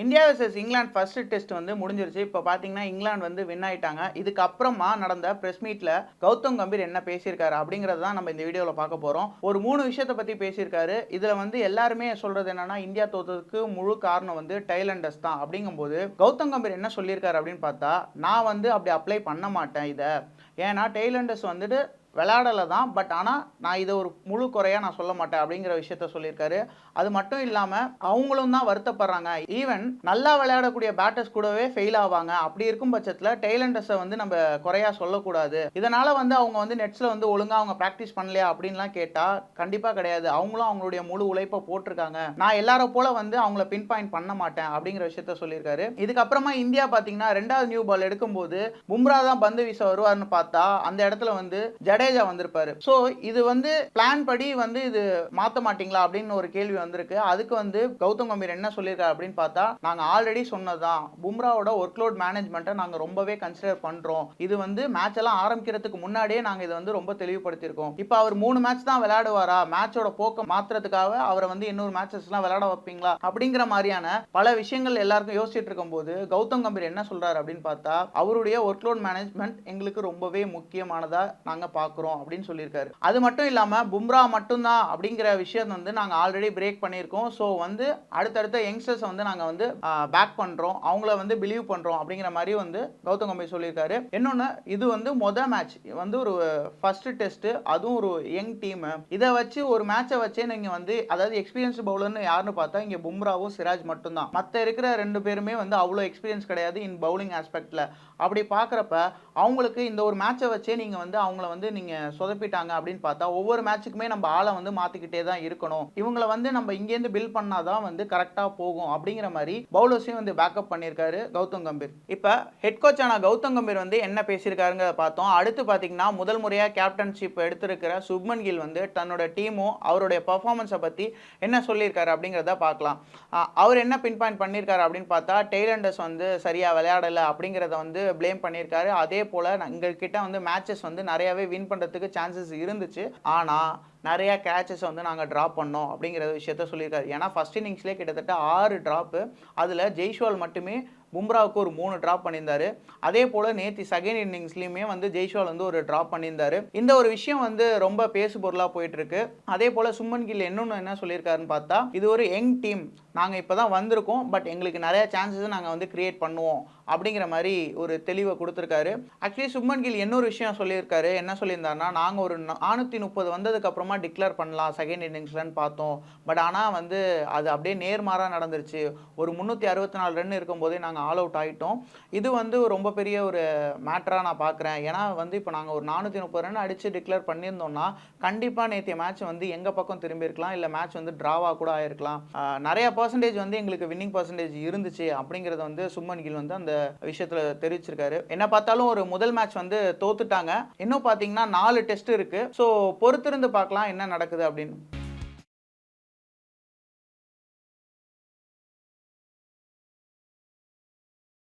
India versus England first test வந்து முடிஞ்சிருச்சு. இப்போ பார்த்தீங்கன்னா இங்கிலாந்து வந்து வின் ஆயிட்டாங்க. இதுக்கப்புறமா நடந்த பிரஸ் மீட்ல கௌதம் கம்பீர் என்ன பேசியிருக்காரு அப்படிங்கறத தான் நம்ம இந்த வீடியோவில் பார்க்க போறோம். ஒரு மூணு விஷயத்தை பத்தி பேசியிருக்காரு. இதுல வந்து எல்லாருமே சொல்றது என்னன்னா இந்தியா தோத்ததுக்கு முழு காரணம் வந்து டைலண்டர்ஸ் தான். அப்படிங்கும்போது கௌதம் கம்பீர் என்ன சொல்லியிருக்காரு அப்படின்னு பார்த்தா நான் வந்து அப்படி அப்ளை பண்ண மாட்டேன் இதை. ஏன்னா டெய்லண்டர்ஸ் வந்துட்டு விளையாடலை தான் பட் ஆனால் நான் இதை ஒரு முழு குறையாக நான் சொல்ல மாட்டேன் அப்படிங்கிற விஷயத்த சொல்லியிருக்காரு. அது மட்டும் இல்லாமல் அவங்களும் தான் வருத்தப்படுறாங்க. ஈவன் நல்லா விளையாடக்கூடிய பேட்டர்ஸ் கூடவே ஃபெயில் ஆவாங்க. அப்படி இருக்கும் பட்சத்தில் டெய்லண்டர்ஸை வந்து நம்ம குறையாக சொல்லக்கூடாது. இதனால் வந்து அவங்க வந்து நெட்ஸில் வந்து ஒழுங்காக அவங்க ப்ராக்டிஸ் பண்ணலையா அப்படின்லாம் கேட்டால் கண்டிப்பாக கிடையாது. அவங்களும் அவங்களுடைய முழு உழைப்பை போட்டிருக்காங்க. நான் எல்லாரை போல வந்து அவங்கள பின் பாயிண்ட் பண்ண மாட்டேன் அப்படிங்கிற விஷயத்த சொல்லியிருக்காரு. இதுக்கப்புறமா இந்தியா பார்த்தீங்கன்னா ரெண்டாவது நியூ பால் எடுக்கும்போது பும்ரா தான் பந்து வீச வருவார்னு பார்த்தா அந்த இடத்துல வந்து ஜடேஜா வந்திருப்பாரு. ஸோ இது வந்து பிளான் படி வந்து இது மாற்ற மாட்டீங்களா அப்படின்னு ஒரு கேள்வி வந்திருக்கு. அதுக்கு வந்து கௌதம் கம்பீர் என்ன சொல்லியிருக்காரு அப்படின்னு பார்த்தா நாங்கள் ஆல்ரெடி சொன்னதான் பும்ராவோட ஒர்க் லோட் மேனேஜ்மெண்ட்டை நாங்கள் ரொம்பவே கன்சிடர் பண்ணுறோம் இது வந்து மேட்ச் எல்லாம் ஆரம்பிக்கிறதுக்கு முன்னாடியே நாங்கள் இதை வந்து ரொம்ப தெளிவுபடுத்தியிருக்கோம். இப்போ அவர் மூணு மேட்ச் தான் விளையாடுவாரா? மேட்சோட போக்கம் மாத்துறதுக்காக அவரை வந்து இன்னொரு மேட்சஸ்லாம் விளையாட வைப்பீங்களா? அப்படிங்கிற மாதிரியான பல விஷயங்கள் எல்லாருக்கும் யோசிச்சுட்டு இருக்கும்போது கௌதம் கம்பீர் என்ன சொல்கிறார் அப்படின்னு பார்த்தா அவருடைய ஒர்க் லோட் மேனேஜ்மெண்ட் எங்களுக்கு ரொம்பவே முக்கியமானதாக நாங்கள் பார்க்கணும் பார்க்குறோம் அப்படின்னு சொல்லியிருக்காரு. அது மட்டும் இல்லாமல் பும்ரா மட்டும்தான் அப்படிங்கிற விஷயம் வந்து நாங்கள் ஆல்ரெடி பிரேக் பண்ணியிருக்கோம். ஸோ வந்து அடுத்தடுத்த யங்ஸ்டர்ஸை வந்து நாங்கள் வந்து பேக் பண்ணுறோம் அவங்கள வந்து பிலீவ் பண்ணுறோம் அப்படிங்கிற மாதிரி வந்து கௌதம் கம்பீர் சொல்லியிருக்காரு. இன்னொன்று இது வந்து மொதல் மேட்ச் வந்து ஒரு ஃபர்ஸ்ட் டெஸ்ட் அதுவும் ஒரு யங் டீமு இதை வச்சு ஒரு மேட்சை வச்சே நீங்கள் வந்து அதாவது எக்ஸ்பீரியன்ஸ் பவுலர்னு யாருன்னு பார்த்தா இங்கே பும்ராவும் சிராஜ் மட்டும்தான். மற்ற இருக்கிற ரெண்டு பேருமே வந்து அவ்வளோ எக்ஸ்பீரியன்ஸ் கிடையாது இன் பவுலிங் ஆஸ்பெக்டில் அப்படி பார்க்குறப்ப அவங்களுக்கு இந்த ஒரு மேட்சை வச்சே நீங்கள் வந்து அவங்கள வந்து நீங்கள் நீங்க சொதப்பிட்டாங்க அப்படின்னு பார்த்தா ஒவ்வொரு மேட்சுக்குமே நம்ம ஆளை வந்து மாற்றிக்கிட்டே தான் இருக்கணும். இவங்கள வந்து நம்ம இங்கேருந்து பில் பண்ணாதான் வந்து கரெக்டாக போகும் அப்படிங்கிற மாதிரி பவுலர்ஸையும் வந்து பேக்கப் பண்ணியிருக்காரு கௌதம் கம்பீர். இப்போ ஹெட் கோச்சான கௌதம் கம்பீர் வந்து என்ன பேசியிருக்காருங்கிறத பார்த்தோம். அடுத்து பார்த்தீங்கன்னா முதல் முறையாக கேப்டன்ஷிப் எடுத்திருக்கிற சுப்மன் கில் வந்து தன்னோட டீமும் அவருடைய பர்ஃபார்மன்ஸை பற்றி என்ன சொல்லியிருக்காரு அப்படிங்கிறத பார்க்கலாம். அவர் என்ன பின் பாயிண்ட் பண்ணியிருக்காரு அப்படின்னு பார்த்தா டெய்லண்டர்ஸ் வந்து சரியாக விளையாடலை அப்படிங்கிறத வந்து ப்ளேம் பண்ணியிருக்காரு அதே போல் எங்கள்கிட்ட வந்து மேட்சஸ் வந்து நிறையாவே வின் பண்ணுறதுக்கு சான்சஸ் இருந்துச்சு. ஆனால் நிறையா கேச்சஸ் வந்து நாங்கள் ட்ராப் பண்ணோம் அப்படிங்கிற விஷயத்த சொல்லியிருக்காரு ஏன்னா ஃபஸ்ட் இன்னிங்ஸ்லேயே கிட்டத்தட்ட ஆறு ட்ராப்பு அதில் ஜெய்ஷ்வால் மட்டுமே பும்ராவுக்கு ஒரு மூணு ட்ராப் பண்ணியிருந்தாரு. அதே போல் நேற்று செகண்ட் இன்னிங்ஸ்லையுமே வந்து ஜெய்ஷ்வால் வந்து ஒரு ட்ராப் பண்ணியிருந்தாரு. இந்த ஒரு விஷயம் வந்து ரொம்ப பேசு பொருளாக போயிட்டுருக்கு. அதே போல் சும்மன் கில் இன்னொன்று என்ன சொல்லியிருக்காருன்னு பார்த்தா இது ஒரு யங் டீம். நாங்கள் இப்போ தான் வந்திருக்கோம் பட் எங்களுக்கு நிறைய சான்சஸ் நாங்கள் வந்து கிரியேட் பண்ணுவோம். அப்படிங்கிற மாதிரி ஒரு தெளிவை கொடுத்துருக்காரு. ஆக்சுவலி சுப்மன் கில் இன்னொரு விஷயம் சொல்லியிருக்காரு. என்ன சொல்லியிருந்தாருன்னா நாங்கள் ஒரு நானூற்றி முப்பது வந்ததுக்கு அப்புறமா டிக்ளேர் பண்ணலாம் செகண்ட் இன்னிங்ஸ்லன்னு பார்த்தோம். பட் ஆனால் வந்து அது அப்படியே நேர்மாறாக நடந்துருச்சு. ஒரு முந்நூற்றி அறுபத்தி நாலு ரன் இருக்கும்போதே நாங்கள் ஆல் அவுட் ஆகிட்டோம் இது வந்து ரொம்ப பெரிய ஒரு மேட்டராக நான் பார்க்குறேன் ஏன்னா வந்து இப்போ நாங்கள் ஒரு நானூற்றி முப்பது ரன் அடித்து டிக்ளேர் பண்ணியிருந்தோம்னா கண்டிப்பாக நேற்றைய மேட்ச் வந்து எங்கள் பக்கம் திரும்பியிருக்கலாம் இல்லை மேட்ச் வந்து ட்ராவாக கூட ஆயிருக்கலாம். நிறைய பர்சன்டேஜ் வந்து எங்களுக்கு வின்னிங் பர்சன்டேஜ் இருந்துச்சு. அப்படிங்கிறத வந்து சும்மன் கில் வந்து அந்த விஷயத்தில் தெரிவிச்சிருக்காரு. என்ன பார்த்தாலும் ஒரு முதல் மேட்ச் வந்து தோத்துட்டாங்க. இன்னும் பார்த்தீங்கன்னா நாலு டெஸ்ட் இருக்கு. ஸோ பொறுத்திருந்து பார்க்கலாம் என்ன நடக்குது அப்படின்னு.